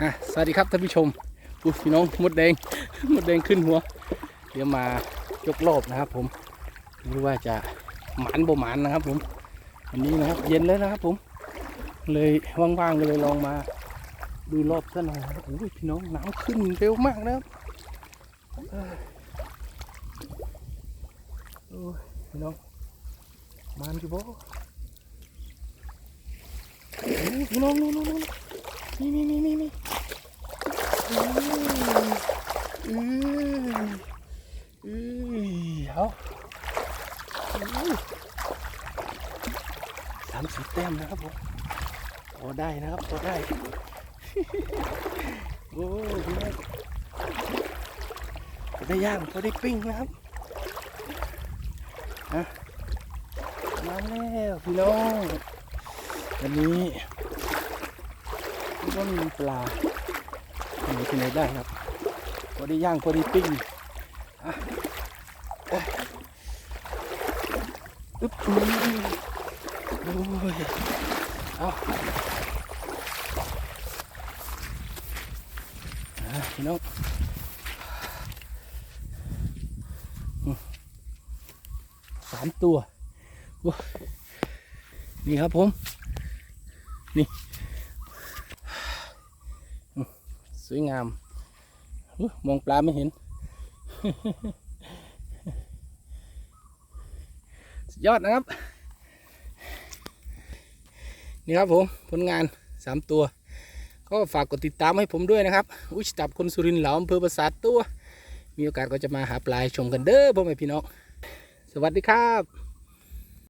อะสวัสดีครับท่านผู้ชมพี่น้องมดแดงมดแดงขึ้นหัว เดี๋ยวมายกรอบนะครับ ผมไม่รู้ว่าจะหมานบ่หมานนะครับ ผมวันนี้นะครับ เย็นแล้วนะครับ ผม เลยว่างๆก็เลยลองมาดูรอบซะหน่อยโอ้ยพี่น้องน้ำขึ้นเร็วมากนะครับโอ้ยพี่น้องมานอยู่บ่โอ้ยพี่น้องนู่นนู่น นี่นี่นี่นี่นี่เอ้ยเอ้ยเอาสามสิบแต้มนะครับผมพอได้นะครับพอได้ โอ้พี่น้องพอได้ย่างพอได้ปิ้งนะครับมาแล้วพี่น้องวันนี้ ก็มีปลาที่ไหนที่ไหนได้ครับพอด้ย่างพอด้ปิ้งอะเอ้ยอึ๊บอุ้ยโอ้ยเอาพี่น้องสามตัว นี่ครับผม นี่อืม สวยงามมองปลาไม่เห็นสุดยอดนะครับ นี่ครับผมผลงานสามตัว ก็ฝากกดติดตามให้ผมด้วยนะครับ อุยจับคนสุรินทร์เหลาอำเภอประสาทตัว มีโอกาสก็จะมาหาปลาให้ชมกันเด้อพ่อแม่พี่น้อง สวัสดีครับ